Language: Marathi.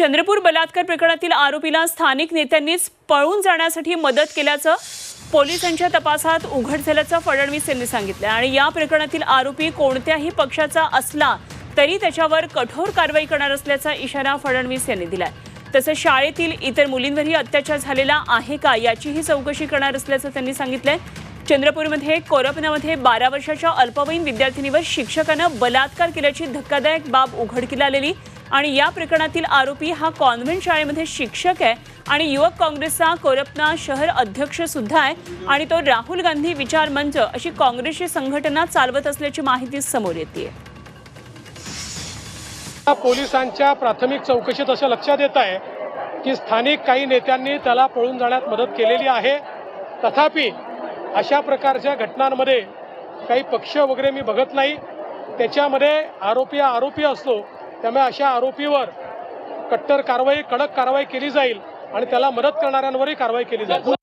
चंद्रपूर बलात्कार प्रकरणातील आरोपीला स्थानिक नेत्यांनीच पळून जाण्यासाठी मदत केल्याचं पोलिसांच्या तपासात उघड झाल्याचं फडणवीस यांनी सांगितलं. आणि या प्रकरणातील आरोपी कोणत्याही पक्षाचा असला तरी त्याच्यावर कठोर कारवाई करणार असल्याचा इशारा फडणवीस यांनी दिलाय. तसंच शाळेतील इतर मुलींवरही अत्याचार झालेला आहे का याचीही चौकशी करणार असल्याचं त्यांनी सांगितलंय. चंद्रपूरमध्ये कोरपनामध्ये बारा वर्षाच्या अल्पवयीन विद्यार्थिनीवर शिक्षकानं बलात्कार केल्याची धक्कादायक बाब उघडकीला आलेली आणि या प्रकरणातील आरोपी हा कॉन्व्हेंट शाळेमध्ये शिक्षक आहे आणि युवक काँग्रेसचा कोरपना शहर अध्यक्ष सुद्धा आहे. आणि तो राहुल गांधी विचार मंच अशी काँग्रेसची संघटना चालवत असल्याची माहिती समोर येते पोलिसांच्या प्राथमिक चौकशीत असं लक्षात येत आहे की स्थानिक काही नेत्यांनी त्याला पळून जाण्यात मदत केलेली आहे. तथापि अशा प्रकारच्या घटनांमध्ये काही पक्ष वगैरे मी बघत नाही. त्याच्यामध्ये आरोपी हा आरोपी असतो. त्यामुळे अशा आरोपीवर कट्टर कारवाई कडक कारवाई केली जाईल आणि त्याला मदत करणाऱ्यांवरही कारवाई केली जाईल.